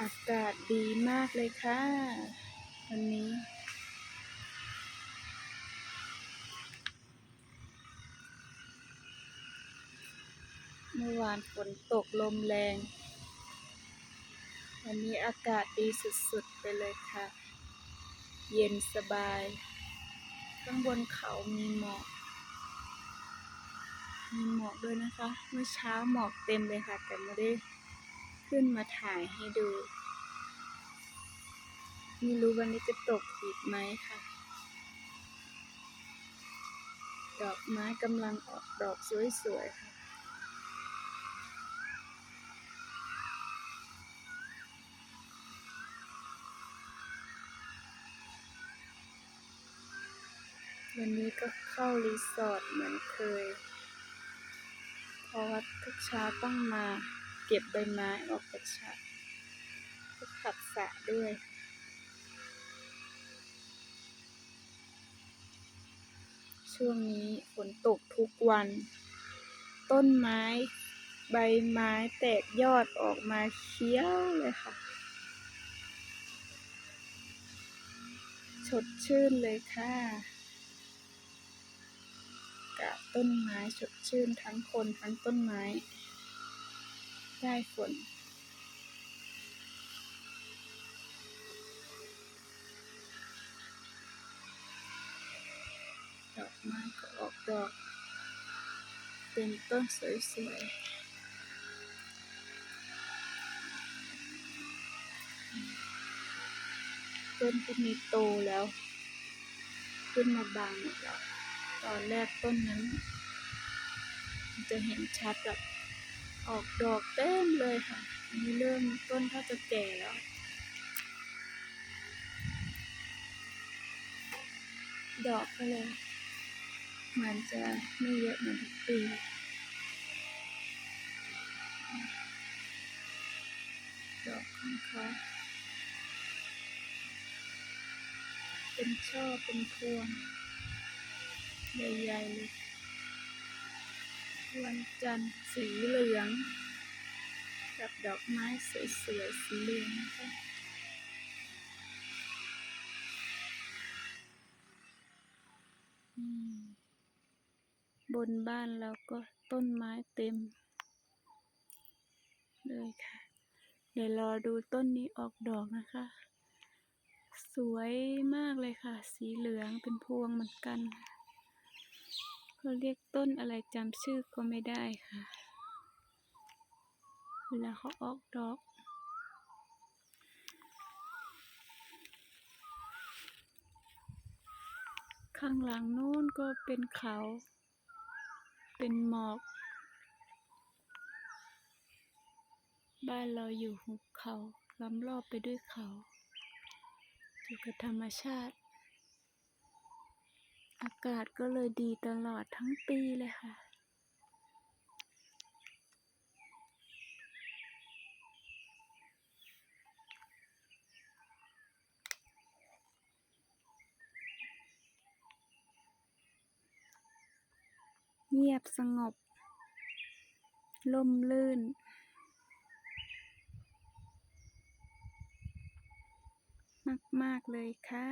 อากาศดีมากเลยค่ะ วันนี้ เมื่อวานฝนตกลมแรง วันนี้อากาศดีสุดๆ ไปเลยค่ะ เย็นสบาย ข้างบนเขามีหมอก มีหมอกด้วยนะคะ เมื่อเช้าหมอกเต็มเลยค่ะ แต่ไม่ได้ ขึ้นมาถ่ายให้ดู ไม่รู้วันนี้จะตกอีกไหมค่ะ ดอกไม้กำลังออกดอกสวยๆค่ะวันนี้ก็เข้ารีสอร์ทเหมือนเคย เพราะว่าทุกเช้าต้องมา เก็บใบไม้ออกจากฉากก็ขัดสระด้วยช่วงนี้ฝนตกทุกวัน ต้นไม้ใบไม้แตกยอดออกมาเขี้ยวเลยค่ะ สดชื่นเลยค่ะกับต้นไม้สดชื่นทั้งคนทั้งต้นไม้ ได้ฝน ดอกไม้ก็ออกดอก เป็นต้นสวยๆต้นที่มีโตแล้ว ขึ้นมาบางหมดแล้ว ตอนแรกต้นนั้นมันจะเห็นชัดแบบ ออกดอกเต็มเลยค่ะอันนี้เริ่มต้นถ้าจะแก่แล้วดอกก็เลยมือนจะไม่เยอะเหมือนทุกปีดอกของเขาเป็นช่อเป็นพวงใหญ่ๆเลย วันจันทร์สีเหลือง กับดอกไม้สวยๆสีเหลืองนะคะบนบ้านเราก็ต้นไม้เต็ม เลยค่ะ เดี๋ยวรอดูต้นนี้ออกดอกนะคะ สวยมากเลยค่ะ สีเหลืองเป็นพวงเหมือนกัน เขาเรียกต้นอะไรจำชื่อก็ไม่ได้ค่ะ เวลาเขาออกดอก ข้างหลังนู้นก็เป็นเขา เป็นหมอก บ้านเราอยู่หุบเขาล้อมรอบไปด้วยเขา อยู่กับธรรมชาติ อากาศก็เลยดีตลอดทั้งปีเลยค่ะ เงียบสงบ ลมลื่นมาก ๆ เลยค่ะ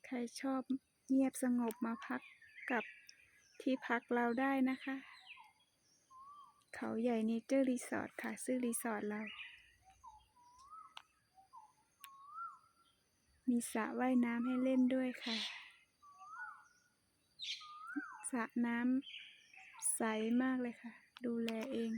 ใค รชอบเงียบสงบมาพักกับที่พักเราได้นะคะ เขาใหญ่เนเจอร์รีสอร์ทค่ะซื้อรีสอร์ทเรา มีสระว่ายน้ำให้เล่นด้วยค่ะสระน้ำใสมากเลยค่ะ ดูแลเอง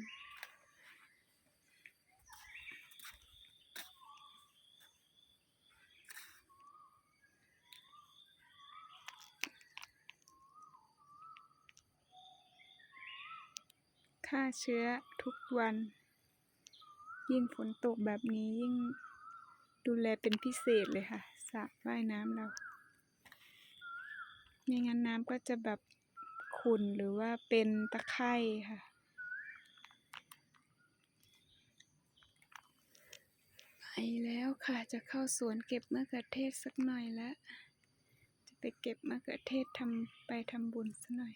ฆ่าเชื้อทุกวัน ยิ่งฝนตกแบบนี้ยิ่งดูแลเป็นพิเศษเลยค่ะสระว่ายน้ำเราไม่งั้นน้ำก็จะแบบขุ่นหรือว่าเป็นตะไคร่ค่ะ ไปแล้วค่ะจะเข้าสวนเก็บมะเขือเทศสักหน่อยแล้วจะไปเก็บมะเขือเทศทำไปทำบุญสักหน่อย